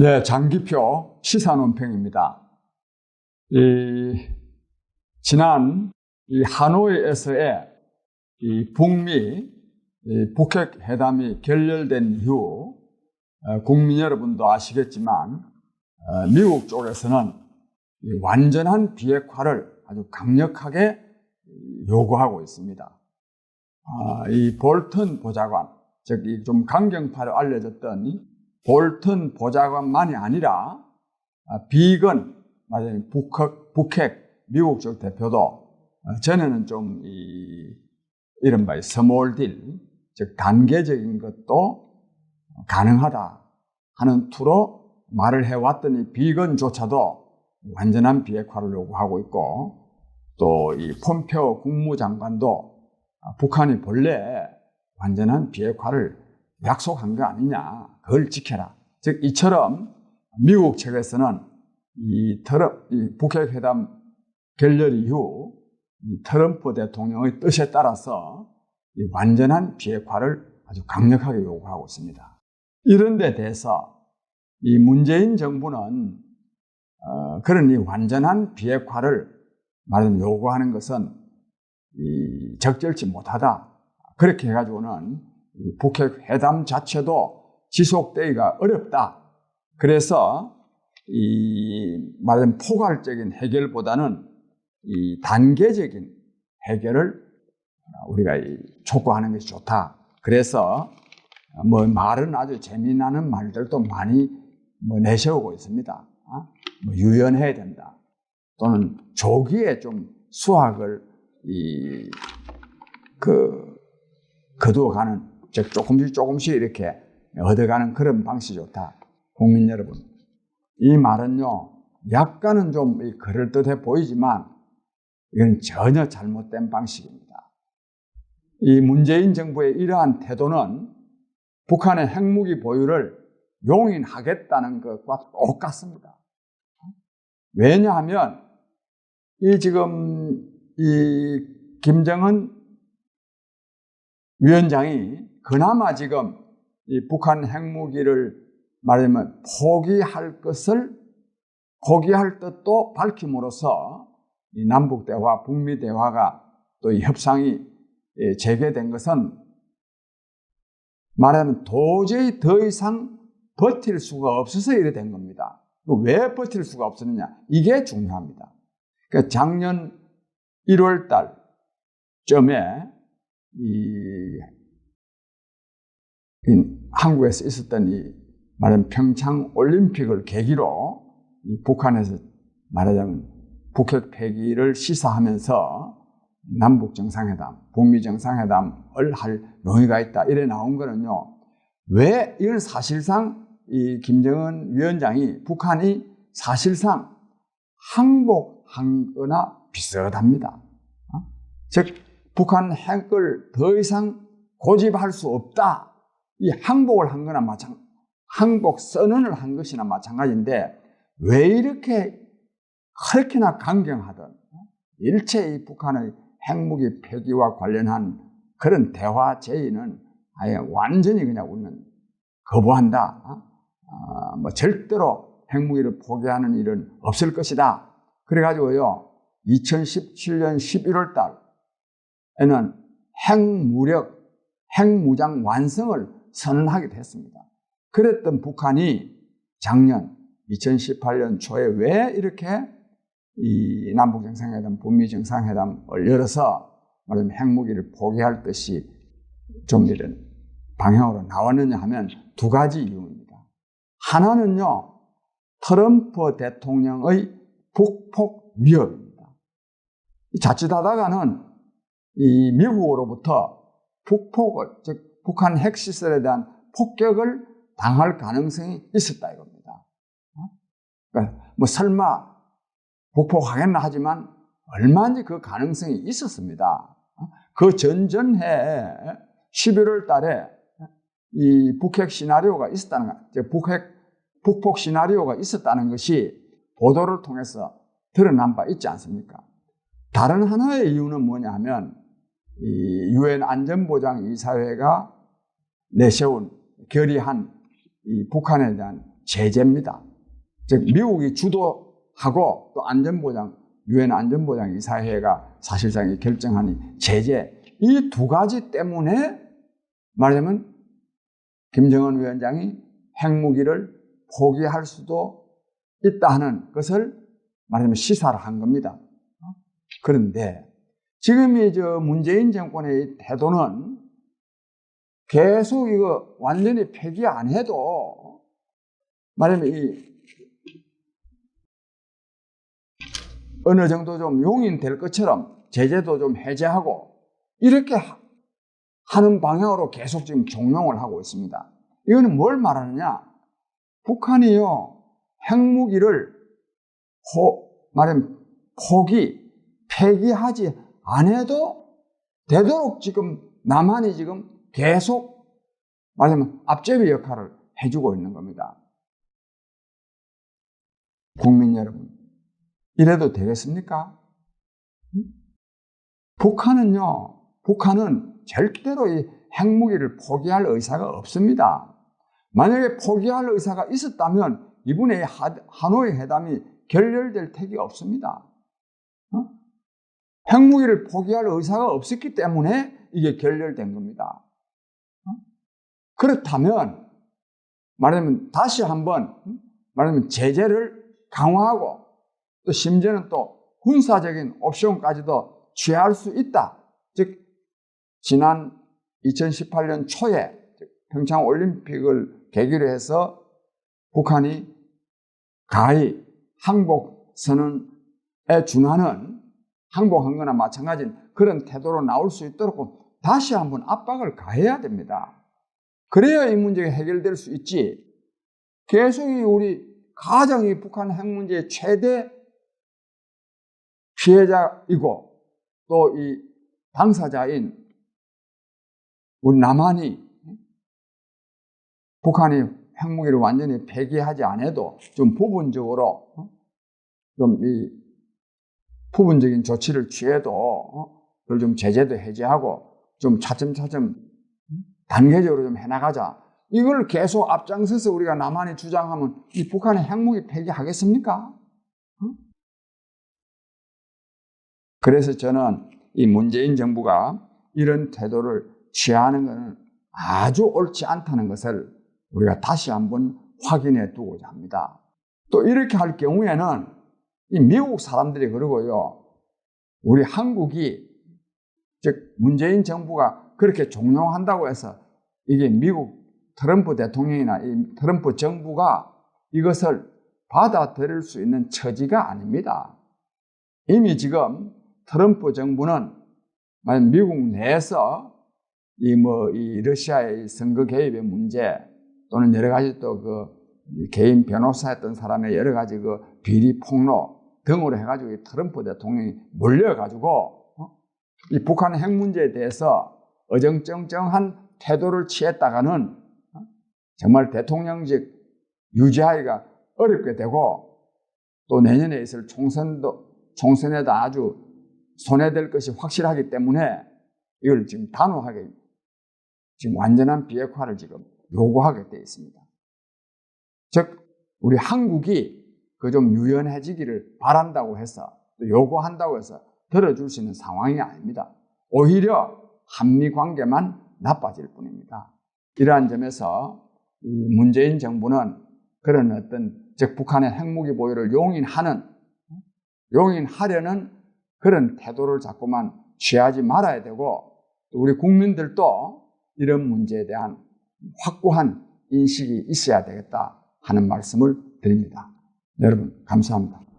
네, 장기표 시사논평입니다. 이, 지난 이 하노이에서의 이 북미 이 북핵 회담이 결렬된 이후 어, 국민 여러분도 아시겠지만 어, 미국 쪽에서는 완전한 비핵화를 아주 강력하게 요구하고 있습니다. 아, 이 볼턴 보좌관, 즉좀 강경파로 알려졌던 볼턴 보좌관만이 아니라 아, 비건, 맞아요. 북핵, 북핵 미국 쪽 대표도 어, 전에는 좀 이, 이른바 스몰 딜, 즉 단계적인 것도 가능하다 하는 투로 말을 해왔더니 비건조차도 완전한 비핵화를 요구하고 있고 또 이 폼페오 국무장관도 북한이 본래 완전한 비핵화를 약속한 거 아니냐 그걸 지켜라 즉 이처럼 미국 측에서는 이 트럼 이 북핵 회담 결렬 이후 이 트럼프 대통령의 뜻에 따라서 완전한 비핵화를 아주 강력하게 요구하고 있습니다. 이런 데 대해서 이 문재인 정부는 어, 그런 이 완전한 비핵화를 말하자면 요구하는 것은 이 적절치 못하다. 그렇게 해가지고는 북핵 회담 자체도 지속되기가 어렵다. 그래서 이 말하자면 포괄적인 해결보다는 이 단계적인 해결을 우리가 촉구하는 것이 좋다. 그래서 뭐 말은 아주 재미나는 말들도 많이 뭐 내세우고 있습니다. 어? 뭐 유연해야 된다. 또는 조기에 좀 수학을 이, 그, 거두어가는, 즉, 조금씩 조금씩 이렇게 얻어가는 그런 방식이 좋다. 국민 여러분. 이 말은요, 약간은 좀 그럴듯해 보이지만, 이건 전혀 잘못된 방식입니다. 이 문재인 정부의 이러한 태도는 북한의 핵무기 보유를 용인하겠다는 것과 똑같습니다. 왜냐하면 이 지금 이 김정은 위원장이 그나마 지금 이 북한 핵무기를 말하면 포기할 것을 포기할 뜻도 밝힘으로써 이 남북 대화, 북미 대화가 또 협상이 재개된 것은 말하면 도저히 더 이상 버틸 수가 없어서 이래 된 겁니다. 왜 버틸 수가 없었느냐? 이게 중요합니다. 그러니까 작년 1월 달쯤에 이, 이 한국에서 있었던 이 말하면 평창 올림픽을 계기로 북한에서 말하자면 북핵 폐기를 시사하면서 남북 정상회담, 북미 정상회담을 할 용의가 있다. 이래 나온 거는요. 왜 이걸 사실상 이 김정은 위원장이 북한이 사실상 항복한 거나 비슷합니다. 어? 즉, 북한 핵을 더 이상 고집할 수 없다. 이 항복을 한 거나 마찬 항복 선언을 한 것이나 마찬가지인데 왜 이렇게 그렇게나 강경하든 일체 이 북한의 핵무기 폐기와 관련한 그런 대화 제의는 아예 완전히 그냥 우리는 거부한다. 어, 뭐 절대로 핵무기를 포기하는 일은 없을 것이다. 그래가지고요, 2017년 11월 달에는 핵무력, 핵무장 완성을 선언하게 됐습니다. 그랬던 북한이 작년 2018년 초에 왜 이렇게 이 남북 정상회담, 북미 정상회담을 열어서 말하자면 핵무기를 포기할 듯이 좀 이런 방향으로 나왔느냐 하면 두 가지 이유입니다. 하나는요, 트럼프 대통령의 북폭 위협입니다. 자칫하다가는 이 미국으로부터 북폭을, 즉 북한 핵시설에 대한 폭격을 당할 가능성이 있었다 이겁니다. 어? 그러니까 뭐 설마 복폭하겠나 하지만 얼마든지 그 가능성이 있었습니다. 그 전전해 11월 달에 이 북핵 시나리오가 있었다는 것, 북핵, 북폭 시나리오가 있었다는 것이 보도를 통해서 드러난 바 있지 않습니까? 다른 하나의 이유는 뭐냐 하면 이 유엔 안전보장 이사회가 내세운 결의한 이 북한에 대한 제재입니다. 즉 미국이 주도하고 또 안전보장 유엔 안전보장 이사회가 사실상 결정하니 제재 이 두 가지 때문에 말하자면 김정은 위원장이 핵무기를 포기할 수도 있다 하는 것을 말하자면 시사를 한 겁니다. 그런데 지금 이저 문재인 정권의 태도는 계속 이거 완전히 폐기 안 해도 말하면 이 어느 정도 좀 용인될 것처럼 제재도 좀 해제하고 이렇게 하는 방향으로 계속 지금 종용을 하고 있습니다. 이거는 뭘 말하느냐? 북한이요, 핵무기를 포, 말하면 포기, 폐기하지 않아도 되도록 지금 남한이 지금 계속 말하면 앞제비 역할을 해주고 있는 겁니다. 국민 여러분, 이래도 되겠습니까? 북한은요, 북한은 절대로 이 핵무기를 포기할 의사가 없습니다. 만약에 포기할 의사가 있었다면 이분의 하노이 회담이 결렬될 택이 없습니다. 어? 핵무기를 포기할 의사가 없었기 때문에 이게 결렬된 겁니다. 어? 그렇다면 말하자면 다시 한번 말하자면 제재를 강화하고 또 심지어는 또 군사적인 옵션까지도 취할 수 있다. 즉 지난 2018년 초에 평창 올림픽을 계기로 해서 북한이 가히 항복 선언에 준하는 항복한 거나 마찬가지인 그런 태도로 나올 수 있도록 다시 한번 압박을 가해야 됩니다. 그래야 이 문제가 해결될 수 있지. 계속 우리 가장 북한 핵 문제의 최대 피해자이고 또 이 당사자인 우리 남한이 북한이 핵무기를 완전히 폐기하지 않아도 좀 부분적으로 어? 좀이 부분적인 조치를 취해도 어? 그걸 좀 제재도 해제하고 좀 차츰차츰 단계적으로 좀 해나가자. 이걸 계속 앞장서서 우리가 남한이 주장하면 이 북한의 핵무기 폐기하겠습니까? 어? 그래서 저는 이 문재인 정부가 이런 태도를 취하는 것은 아주 옳지 않다는 것을 우리가 다시 한번 확인해 두고자 합니다. 또 이렇게 할 경우에는 이 미국 사람들이 그러고요. 우리 한국이 즉 문재인 정부가 그렇게 종용한다고 해서 이게 미국 트럼프 대통령이나 이 트럼프 정부가 이것을 받아들일 수 있는 처지가 아닙니다. 이미 지금 트럼프 정부는 미국 내에서 이 뭐 이 러시아의 선거 개입의 문제 또는 여러 가지 또 그 개인 변호사였던 사람의 여러 가지 그 비리 폭로 등으로 해가지고 트럼프 대통령이 몰려가지고 어? 이 북한 핵 문제에 대해서 어정쩡쩡한 태도를 취했다가는 어? 정말 대통령직 유지하기가 어렵게 되고 또 내년에 있을 총선도 총선에도 아주 손해될 것이 확실하기 때문에 이걸 지금 단호하게 지금 완전한 비핵화를 지금 요구하게 되어 있습니다. 즉, 우리 한국이 그 좀 유연해지기를 바란다고 해서 또 요구한다고 해서 들어줄 수 있는 상황이 아닙니다. 오히려 한미 관계만 나빠질 뿐입니다. 이러한 점에서 문재인 정부는 그런 어떤 즉 북한의 핵무기 보유를 용인하는 용인하려는 그런 태도를 자꾸만 취하지 말아야 되고 우리 국민들도 이런 문제에 대한 확고한 인식이 있어야 되겠다 하는 말씀을 드립니다. 여러분, 감사합니다.